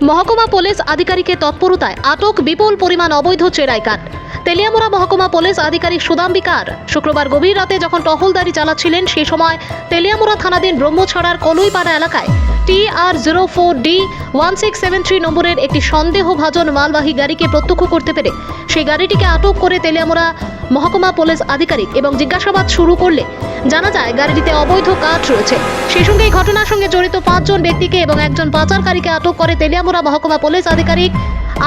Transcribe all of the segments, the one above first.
মহকুমা পুলিশ আধিকারিকের তৎপরতায় আটক বিপুল পরিমাণ অবৈধ চেরাই কাঠ। তেলিয়ামুড়া মহকুমা পুলিশ আধিকারিক সুদাম বিকার শুক্রবার গভীর রাতে যখন টহলদারি চালাচ্ছিলেন সেই সময় তেলিয়ামুড়া থানাধীন ব্রহ্মছড়ার কলুইপাড়া এলাকায় T R zero four D one six seven three নম্বরের একটি সন্দেহভাজন মালবাহী গাড়িকে প্রত্যক্ষ করতে পেরে সেই গাড়িটিকে আটক করে তেলিয়ামুড়া মহকুমা পুলিশ আধিকারিক এবং জিজ্ঞাসাবাদ শুরু করলে জানা যায় গাড়িটিতে অবৈধ কাঠ রয়েছে। সেই সঙ্গে এই ঘটনার সঙ্গে জড়িত পাঁচজন ব্যক্তিকে এবং একজন পাচারকারীকে আটক করে তেলিয়ামুড়া মহকুমা পুলিশ আধিকারিক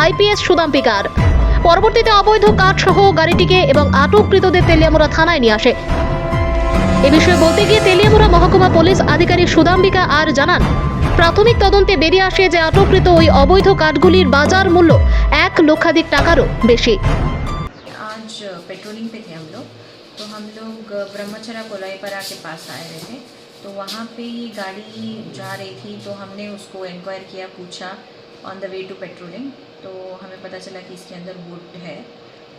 আইপিএস সুদাম পিকার পরবর্তীতে অবৈধ কাঠ সহ গাড়িটিকে এবং আটককৃতদের তেলিয়ামুড়া থানায় নিয়ে আসে এ বিষয়ে বলতে গিয়ে তেলিয়ামুড়া মহকুমা পুলিশ আধিকারিক সুদাম্বিকা আর জানান প্রাথমিক তদন্তে বেরিয়ে আসে যে আটককৃত ওই অবৈধ কাঠগুলির বাজার মূল্য এক লক্ষাধিক টাকারও বেশি आज पेट्रोलिंग पे थे हम लोग तो हम लोग ब्रह्मचरा कोलाईपरा के पास आए रहे थे तो वहाँ पे ये गाड़ी जा रही थी तो हमने उसको इंक्वायर किया पूछा On the way to patrolling तो हमें पता चला कि इसके अंदर वुड है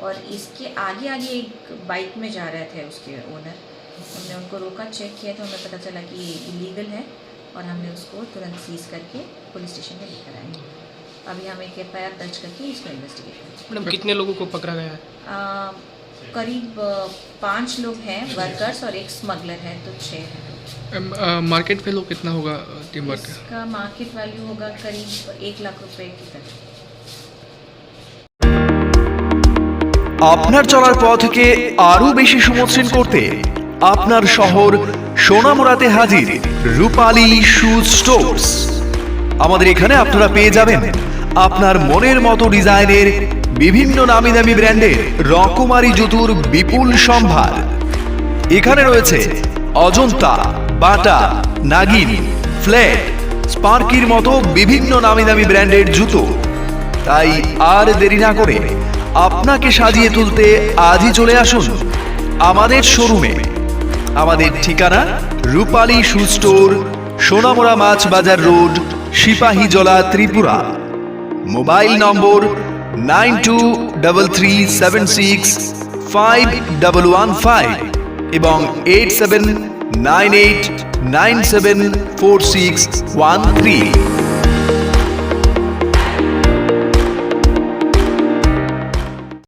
और इसके आगे आगे एक बाइक में जा रहे थे उसके ओनर हमने उनको रोका चेक किया तो हमें पता चला कि ये इलीगल है और हमने उसको तुरंत सीज करके पुलिस स्टेशन में लेकर आए। अभी हम एक एफआईआर दर्ज करके इसको इन्वेस्टिगेट करेंगे। मैडम कितने लोगों को पकड़ा गया है? करीब पाँच लोग हैं वर्कर्स और एक स्मगलर है तो छः हैं। मार्केट वैल्यू कितना होगा टिम्बर का इसका मार्केट वैल्यू होगा करीब एक लाख रुपए की तक আপনার চলার পথকে আরো বেশি সুমসৃণ করতে আপনার শহর সোনামুড়াতে হাজির রূপালী শুজ স্টোর্স আমাদের এখানে আপনারা পেয়ে যাবেন আপনার মনের মতো ডিজাইনের বিভিন্ন নামি দামি ব্র্যান্ডের রকমারি জুতুর বিপুল সম্ভার এখানে রয়েছে অজন্তা, বাটা, নাগিন, ফ্ল্যাট, স্পার্কির মতো বিভিন্ন নামি দামি ব্র্যান্ডের জুতো। তাই আর দেরি না করে আপনাকে সাজিয়ে তুলতে আজই চলে আসুন আমাদের শোরুমে। আমাদের ঠিকানা রূপালী শু স্টোর সোনামোড়া মাছ বাজার road Sipahijala Tripura. Mobile number nine two double three seven six five double one five. এবং eight seven nine eight nine seven four six one three